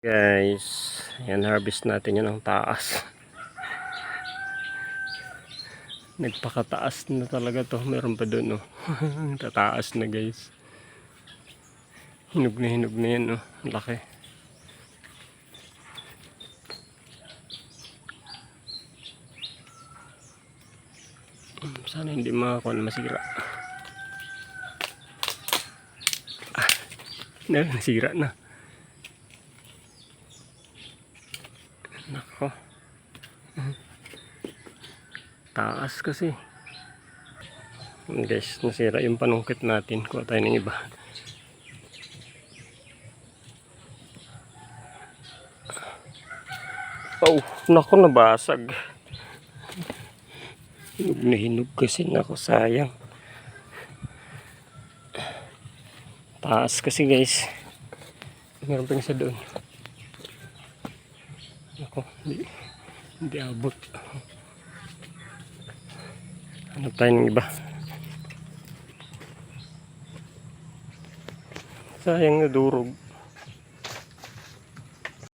Guys, yan harvest natin yun ang taas. Nagpakataas na talaga to. Meron pa doon, oh. Tataas na, guys. Hinog na hinog na yan, oh. Ang Laki. Sana hindi makakuha na masira. Ah, na, nasira na. Nako. Taas kasi. Guys, nasira yung panungkit natin. Kuha tayo ng iba. Oh, nako nabasag. Hinog na hinog kasi nako sayang. Taas kasi guys. Meron pa isa doon. Ako, hindi, hindi abot. Hanap tayo ng iba. Sayang na durog.